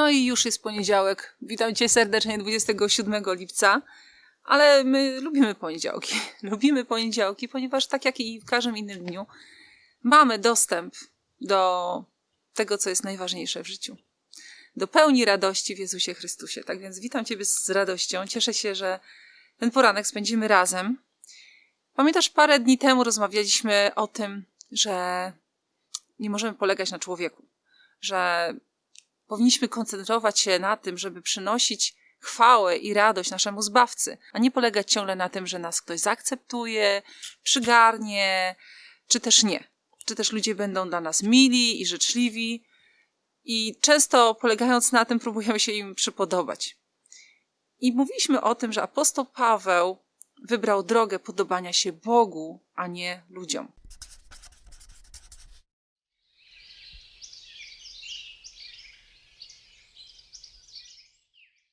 No i już jest poniedziałek. Witam Cię serdecznie 27 lipca. Ale my lubimy poniedziałki. Lubimy poniedziałki, ponieważ tak jak i w każdym innym dniu mamy dostęp do tego, co jest najważniejsze w życiu. Do pełni radości w Jezusie Chrystusie. Tak więc witam Ciebie z radością. Cieszę się, że ten poranek spędzimy razem. Pamiętasz, parę dni temu rozmawialiśmy o tym, że nie możemy polegać na człowieku, że powinniśmy koncentrować się na tym, żeby przynosić chwałę i radość naszemu zbawcy, a nie polegać ciągle na tym, że nas ktoś zaakceptuje, przygarnie, czy też nie. Czy też ludzie będą dla nas mili i życzliwi. I często polegając na tym, próbujemy się im przypodobać. I mówiliśmy o tym, że apostoł Paweł wybrał drogę podobania się Bogu, a nie ludziom.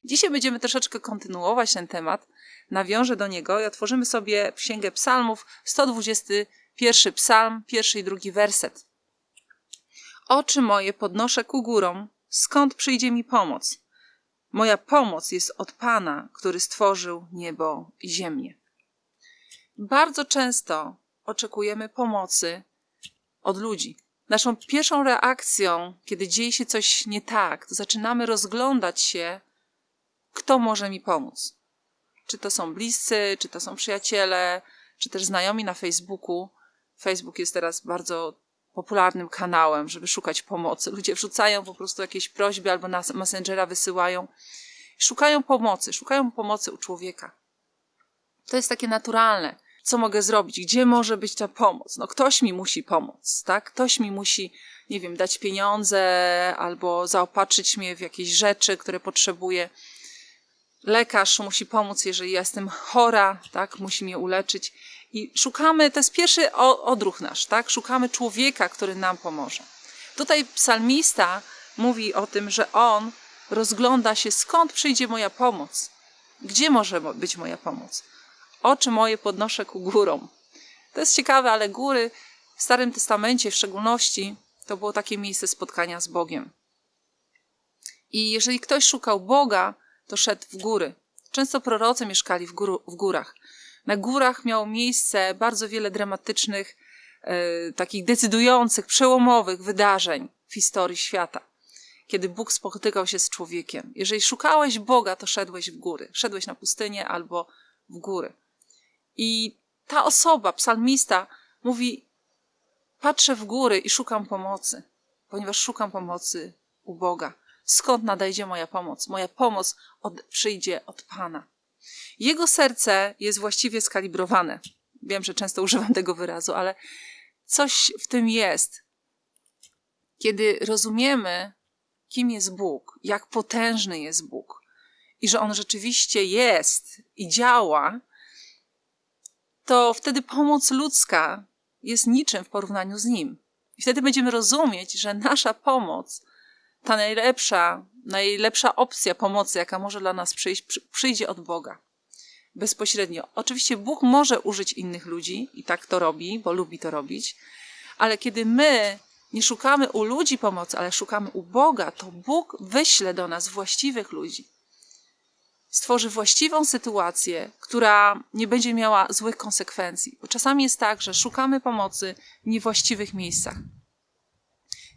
Dzisiaj będziemy troszeczkę kontynuować ten temat. Nawiążę do niego i otworzymy sobie Księgę Psalmów, 121 psalm, pierwszy i drugi werset. Oczy moje podnoszę ku górom, skąd przyjdzie mi pomoc? Moja pomoc jest od Pana, który stworzył niebo i ziemię. Bardzo często oczekujemy pomocy od ludzi. Naszą pierwszą reakcją, kiedy dzieje się coś nie tak, to zaczynamy rozglądać się, kto może mi pomóc. Czy to są bliscy, czy to są przyjaciele, czy też znajomi na Facebooku. Facebook jest teraz bardzo popularnym kanałem, żeby szukać pomocy. Ludzie wrzucają po prostu jakieś prośby albo na Messengera wysyłają. Szukają pomocy, szukają pomocy u człowieka. To jest takie naturalne. Co mogę zrobić? Gdzie może być ta pomoc? No ktoś mi musi pomóc, tak? Ktoś mi musi, nie wiem, dać pieniądze albo zaopatrzyć mnie w jakieś rzeczy, które potrzebuję lekarz musi pomóc, jeżeli jestem chora, tak, musi mnie uleczyć. I szukamy, to jest pierwszy odruch nasz, tak? Szukamy człowieka, który nam pomoże. Tutaj psalmista mówi o tym, że on rozgląda się, skąd przyjdzie moja pomoc. Gdzie może być moja pomoc? Oczy moje podnoszę ku górom. To jest ciekawe, ale góry w Starym Testamencie w szczególności to było takie miejsce spotkania z Bogiem. I jeżeli ktoś szukał Boga, to szedł w góry. Często prorocy mieszkali w, w górach. Na górach miało miejsce bardzo wiele dramatycznych, e, takich decydujących, przełomowych wydarzeń w historii świata, kiedy Bóg spotykał się z człowiekiem. Jeżeli szukałeś Boga, to szedłeś w góry. Szedłeś na pustynię albo w góry. I ta osoba, psalmista, mówi: Patrzę w góry i szukam pomocy, ponieważ szukam pomocy u Boga. Skąd nadejdzie moja pomoc? Moja pomoc od, przyjdzie od Pana. Jego serce jest właściwie skalibrowane. Wiem, że często używam tego wyrazu, ale coś w tym jest. Kiedy rozumiemy, kim jest Bóg, jak potężny jest Bóg i że On rzeczywiście jest i działa, to wtedy pomoc ludzka jest niczym w porównaniu z Nim. I wtedy będziemy rozumieć, że nasza pomoc ta najlepsza, najlepsza opcja pomocy, jaka może dla nas przyjść, przyjdzie od Boga. Bezpośrednio. Oczywiście Bóg może użyć innych ludzi i tak to robi, bo lubi to robić, ale kiedy my nie szukamy u ludzi pomocy, ale szukamy u Boga, to Bóg wyśle do nas właściwych ludzi. Stworzy właściwą sytuację, która nie będzie miała złych konsekwencji. Bo czasami jest tak, że szukamy pomocy w niewłaściwych miejscach.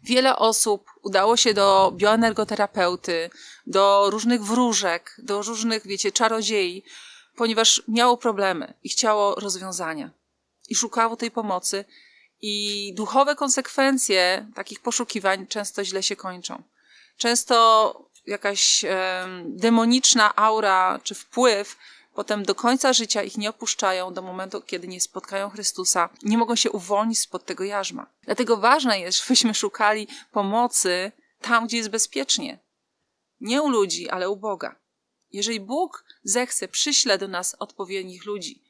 Wiele osób udało się do bioenergoterapeuty, do różnych wróżek, do różnych, wiecie, czarodziei, ponieważ miało problemy i chciało rozwiązania. I szukało tej pomocy, i duchowe konsekwencje takich poszukiwań często źle się kończą. Często jakaś e, demoniczna aura czy wpływ potem do końca życia ich nie opuszczają do momentu, kiedy nie spotkają Chrystusa, nie mogą się uwolnić spod tego jarzma. Dlatego ważne jest, żebyśmy szukali pomocy tam, gdzie jest bezpiecznie. Nie u ludzi, ale u Boga. Jeżeli Bóg zechce, przyśle do nas odpowiednich ludzi.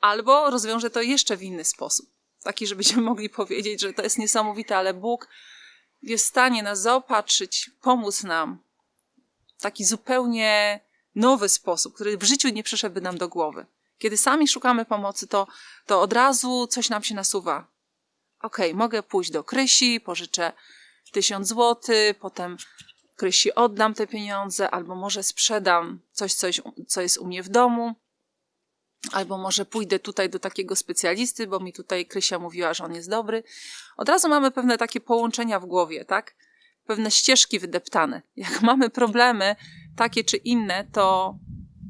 Albo rozwiąże to jeszcze w inny sposób. Taki, żebyśmy mogli powiedzieć, że to jest niesamowite, ale Bóg jest w stanie nas zaopatrzyć, pomóc nam. Taki zupełnie nowy sposób, który w życiu nie przyszedłby nam do głowy. Kiedy sami szukamy pomocy, to, to od razu coś nam się nasuwa. Okej, okay, mogę pójść do Krysi, pożyczę tysiąc złotych, potem Krysi oddam te pieniądze, albo może sprzedam coś, coś, co jest u mnie w domu, albo może pójdę tutaj do takiego specjalisty, bo mi tutaj Krysia mówiła, że on jest dobry. Od razu mamy pewne takie połączenia w głowie, tak? Pewne ścieżki wydeptane. Jak mamy problemy takie czy inne, to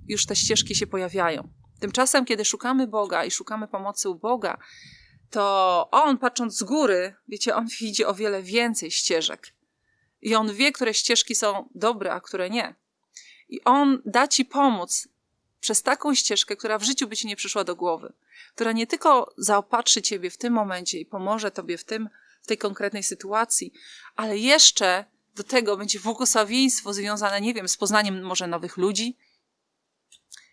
już te ścieżki się pojawiają. Tymczasem, kiedy szukamy Boga i szukamy pomocy u Boga, to On, patrząc z góry, wiecie, On widzi o wiele więcej ścieżek. I On wie, które ścieżki są dobre, a które nie. I On da Ci pomóc przez taką ścieżkę, która w życiu by Ci nie przyszła do głowy. Która nie tylko zaopatrzy Ciebie w tym momencie i pomoże Tobie w, tym, w tej konkretnej sytuacji, ale jeszcze do tego będzie błogosławieństwo związane, nie wiem, z poznaniem może nowych ludzi,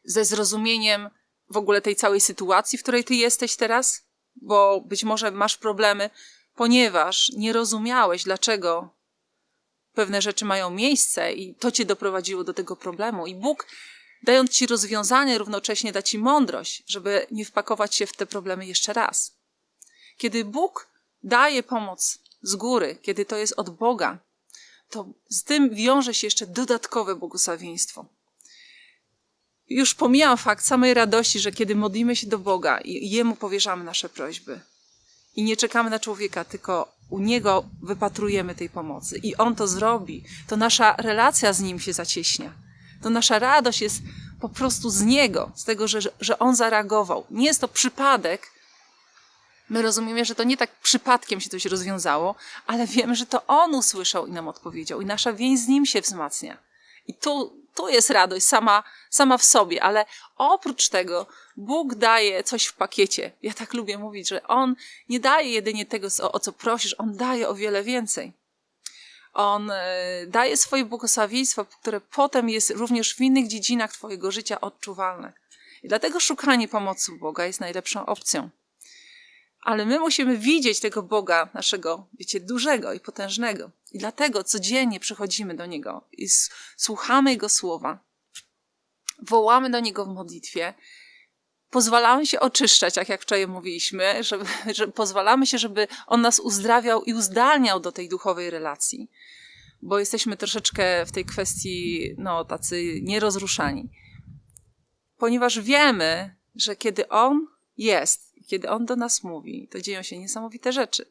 ze zrozumieniem w ogóle tej całej sytuacji, w której ty jesteś teraz, bo być może masz problemy, ponieważ nie rozumiałeś, dlaczego pewne rzeczy mają miejsce i to cię doprowadziło do tego problemu. I Bóg, dając ci rozwiązanie, równocześnie da ci mądrość, żeby nie wpakować się w te problemy jeszcze raz. Kiedy Bóg daje pomoc z góry, kiedy to jest od Boga, to z tym wiąże się jeszcze dodatkowe błogosławieństwo już pomijam fakt samej radości, że kiedy modlimy się do Boga i Jemu powierzamy nasze prośby i nie czekamy na człowieka, tylko u Niego wypatrujemy tej pomocy i On to zrobi, to nasza relacja z Nim się zacieśnia. To nasza radość jest po prostu z Niego, z tego, że, że On zareagował. Nie jest to przypadek. My rozumiemy, że to nie tak przypadkiem się coś rozwiązało, ale wiemy, że to On usłyszał i nam odpowiedział i nasza więź z Nim się wzmacnia. I tu tu jest radość sama, sama w sobie, ale oprócz tego Bóg daje coś w pakiecie. Ja tak lubię mówić, że On nie daje jedynie tego, o, o co prosisz, On daje o wiele więcej. On e, daje swoje błogosławieństwo, które potem jest również w innych dziedzinach Twojego życia odczuwalne. I dlatego szukanie pomocy Boga jest najlepszą opcją. Ale my musimy widzieć tego Boga, naszego, wiecie, dużego i potężnego. I dlatego codziennie przychodzimy do Niego i słuchamy Jego słowa, wołamy do Niego w modlitwie, pozwalamy się oczyszczać, tak jak wczoraj mówiliśmy, żeby, że pozwalamy się, żeby On nas uzdrawiał i uzdalniał do tej duchowej relacji, bo jesteśmy troszeczkę w tej kwestii, no, tacy nierozruszani. Ponieważ wiemy, że kiedy On jest, kiedy On do nas mówi, to dzieją się niesamowite rzeczy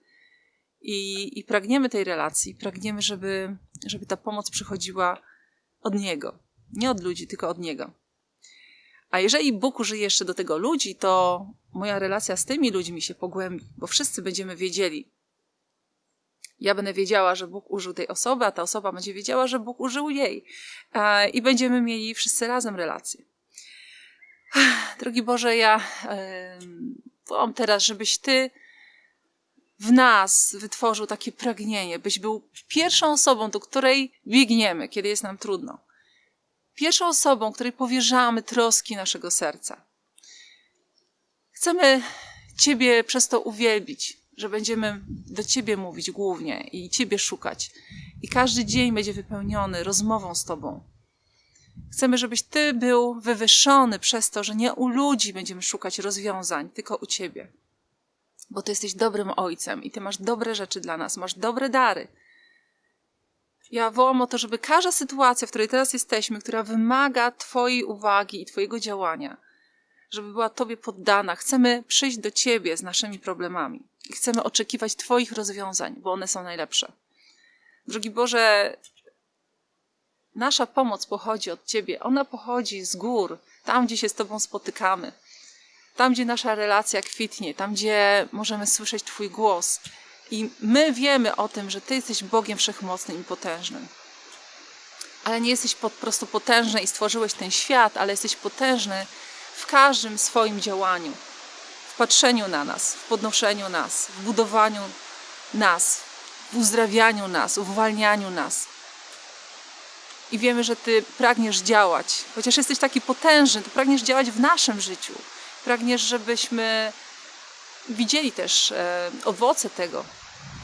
i, i pragniemy tej relacji, pragniemy, żeby, żeby ta pomoc przychodziła od Niego. Nie od ludzi, tylko od Niego. A jeżeli Bóg użyje jeszcze do tego ludzi, to moja relacja z tymi ludźmi się pogłębi, bo wszyscy będziemy wiedzieli. Ja będę wiedziała, że Bóg użył tej osoby, a ta osoba będzie wiedziała, że Bóg użył jej. I będziemy mieli wszyscy razem relacje. Drogi Boże, ja wołam teraz, żebyś Ty w nas wytworzył takie pragnienie, byś był pierwszą osobą, do której biegniemy, kiedy jest nam trudno. Pierwszą osobą, której powierzamy troski naszego serca. Chcemy Ciebie przez to uwielbić, że będziemy do Ciebie mówić głównie i Ciebie szukać. I każdy dzień będzie wypełniony rozmową z Tobą. Chcemy, żebyś Ty był wywyższony przez to, że nie u ludzi będziemy szukać rozwiązań, tylko u Ciebie bo Ty jesteś dobrym ojcem i Ty masz dobre rzeczy dla nas, masz dobre dary. Ja wołam o to, żeby każda sytuacja, w której teraz jesteśmy, która wymaga Twojej uwagi i Twojego działania, żeby była Tobie poddana. Chcemy przyjść do Ciebie z naszymi problemami i chcemy oczekiwać Twoich rozwiązań, bo one są najlepsze. Drogi Boże, nasza pomoc pochodzi od Ciebie, ona pochodzi z gór, tam gdzie się z Tobą spotykamy tam, gdzie nasza relacja kwitnie, tam, gdzie możemy słyszeć Twój głos. I my wiemy o tym, że Ty jesteś Bogiem wszechmocnym i potężnym. Ale nie jesteś po prostu potężny i stworzyłeś ten świat, ale jesteś potężny w każdym swoim działaniu. W patrzeniu na nas, w podnoszeniu nas, w budowaniu nas, w uzdrawianiu nas, w uwalnianiu nas. I wiemy, że Ty pragniesz działać. Chociaż jesteś taki potężny, to pragniesz działać w naszym życiu Pragniesz, żebyśmy widzieli też e, owoce tego,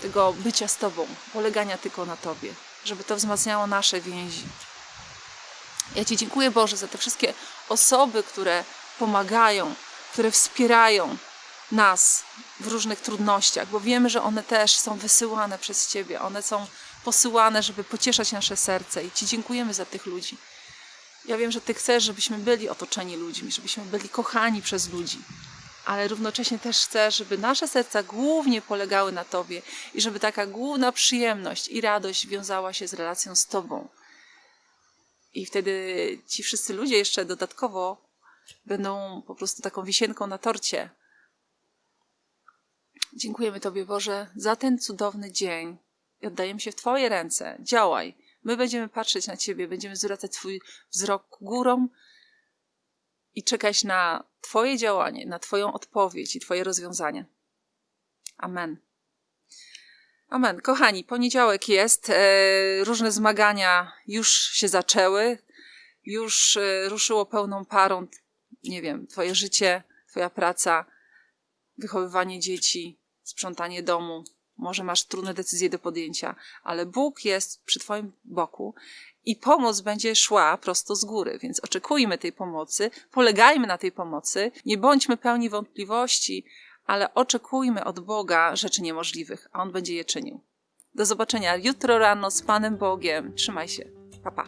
tego bycia z Tobą, polegania tylko na Tobie, żeby to wzmacniało nasze więzi. Ja Ci dziękuję Boże za te wszystkie osoby, które pomagają, które wspierają nas w różnych trudnościach, bo wiemy, że one też są wysyłane przez Ciebie, one są posyłane, żeby pocieszać nasze serce i Ci dziękujemy za tych ludzi. Ja wiem, że Ty chcesz, żebyśmy byli otoczeni ludźmi, żebyśmy byli kochani przez ludzi, ale równocześnie też chcesz, żeby nasze serca głównie polegały na Tobie i żeby taka główna przyjemność i radość wiązała się z relacją z Tobą. I wtedy ci wszyscy ludzie jeszcze dodatkowo będą po prostu taką wisienką na torcie. Dziękujemy Tobie, Boże, za ten cudowny dzień oddajemy się w Twoje ręce. Działaj. My będziemy patrzeć na Ciebie, będziemy zwracać Twój wzrok górą i czekać na Twoje działanie, na Twoją odpowiedź i Twoje rozwiązanie. Amen. Amen. Kochani, poniedziałek jest, e, różne zmagania już się zaczęły, już e, ruszyło pełną parą, nie wiem, Twoje życie, Twoja praca, wychowywanie dzieci, sprzątanie domu. Może masz trudne decyzje do podjęcia, ale Bóg jest przy Twoim boku i pomoc będzie szła prosto z góry, więc oczekujmy tej pomocy, polegajmy na tej pomocy, nie bądźmy pełni wątpliwości, ale oczekujmy od Boga rzeczy niemożliwych, a On będzie je czynił. Do zobaczenia jutro rano z Panem Bogiem. Trzymaj się. Pa, pa.